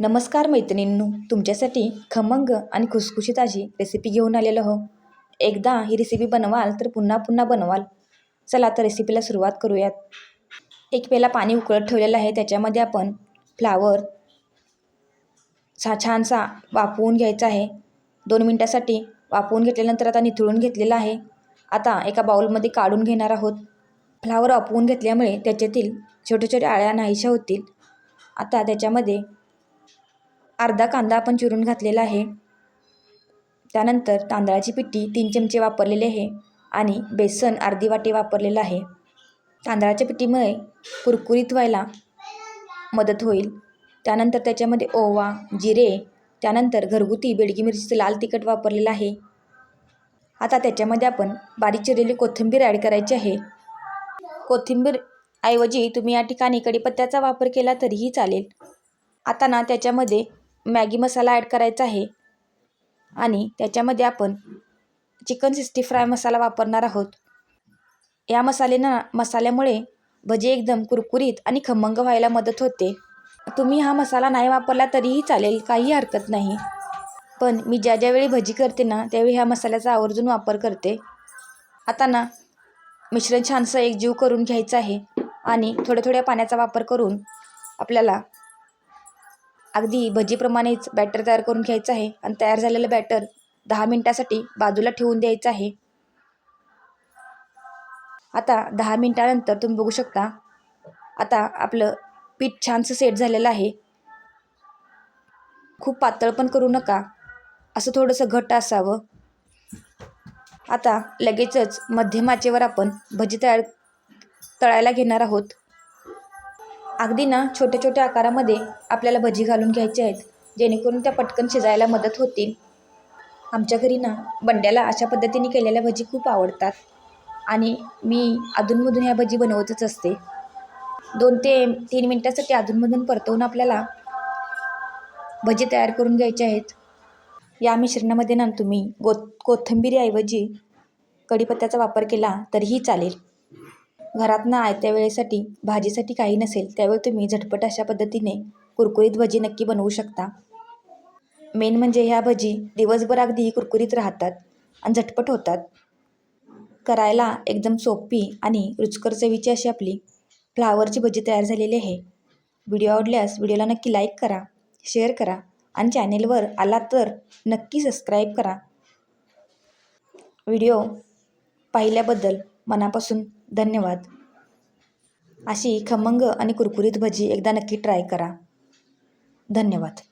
नमस्कार मैत्रिणींनो तुमच्यासाठी खमंग आणि खुसखुशीत अशी रेसिपी घेऊन आलेलो हो एकदा ही रेसिपी बनवाल तर पुन्हा पुन्हा बनवाल. चला तर रेसिपीला सुरुवात करूयात. एक पेला पाणी उकळत ठेवलेलं आहे त्याच्यामध्ये आपण फ्लावर छा छानसा वाफवून घ्यायचा आहे. दोन मिनटासाठी वाफवून घेतल्यानंतर आता निथळून घेतलेला आहे. आता एका बाउलमध्ये काढून घेणार आहोत. फ्लावर वापवून घेतल्यामुळे त्याच्यातील छोट्या छोट्या आळ्या नाहीशा होतील. आता त्याच्यामध्ये अर्धा कांदा आपण चिरून घातलेला आहे. त्यानंतर तांदळाची पिठी तीन चमचे वापरलेले आहे आणि बेसन अर्धी वाटी वापरलेलं आहे. तांदळाच्या पिठीमुळे कुरकुरीत व्हायला मदत होईल. त्यानंतर त्याच्यामध्ये ओवा जिरे त्यानंतर घरगुती बेडगी मिरचीचं लाल तिखट वापरलेलं आहे. आता त्याच्यामध्ये आपण बारीक चिरलेली कोथिंबीर ॲड करायची आहे. कोथिंबीर ऐवजी तुम्ही या ठिकाणी कढीपत्त्याचा वापर केला तरीही चालेल. आता ना त्याच्यामध्ये मॅगी मसाला ॲड करायचा आहे. आणि त्याच्यामध्ये आपण चिकन सिक्स्टी फ्राय मसाला वापरणार आहोत. या मसालेनं मसाल्यामुळे भजी एकदम कुरकुरीत आणि खमंग व्हायला मदत होते. तुम्ही हा मसाला नाही वापरला तरीही चालेल काही हरकत नाही. पण मी ज्या ज्यावेळी भजी करते ना त्यावेळी ह्या मसाल्याचा आवर्जून वापर करते. आता ना मिश्रण छानसं एकजीव करून घ्यायचं आहे. आणि थोड्या थोड्या पाण्याचा वापर करून आपल्याला अगदी भजीप्रमाणेच बॅटर तयार करून घ्यायचं आहे आणि तयार झालेलं बॅटर दहा मिनटासाठी बाजूला ठेवून द्यायचं आहे. आता दहा मिनटानंतर तुम्ही बघू शकता आता आपलं पीठ छानसं सेट झालेलं आहे. खूप पातळ पण करू नका असं थोडंसं घट्ट असावं. आता लगेचच मध्यम आचेवर आपण भजी तयार तळायला घेणार आहोत. अगदी ना छोट्या छोट्या आकारामध्ये आपल्याला भजी घालून घ्यायचे आहेत जेणेकरून त्या पटकन शिजायला मदत होतील. आमच्या घरी ना बंड्याला अशा पद्धतीने केलेल्या भजी खूप आवडतात. आणि मी अधूनमधून ह्या भजी बनवतच असते. दोन ते तीन मिनटासाठी अधूनमधून परतवून आपल्याला भजी तयार करून घ्यायचे आहेत. या मिश्रणामध्ये ना तुम्ही गो कोथंबीरीऐवजी कढीपत्त्याचा वापर केला तरीही चालेल. घरात ना आयत्या वेळेसाठी भाजीसाठी काही नसेल त्यावेळी तुम्ही झटपट अशा पद्धतीने कुरकुरीत भजी नक्की बनवू शकता. मेन म्हणजे ह्या भजी दिवसभर अगदी कुरकुरीत राहतात आणि झटपट होतात. करायला एकदम सोपी आणि रुचकर चवीची अशी आपली फ्लावरची भजी तयार झालेली आहे. व्हिडिओ आवडल्यास व्हिडिओला नक्की लाईक करा शेअर करा आणि चॅनेलवर आला तर नक्की सबस्क्राईब करा. व्हिडिओ पाहिल्याबद्दल मनापासून धन्यवाद. अशी खमंग आणि कुरकुरीत भजी एकदा नक्की ट्राय करा. धन्यवाद.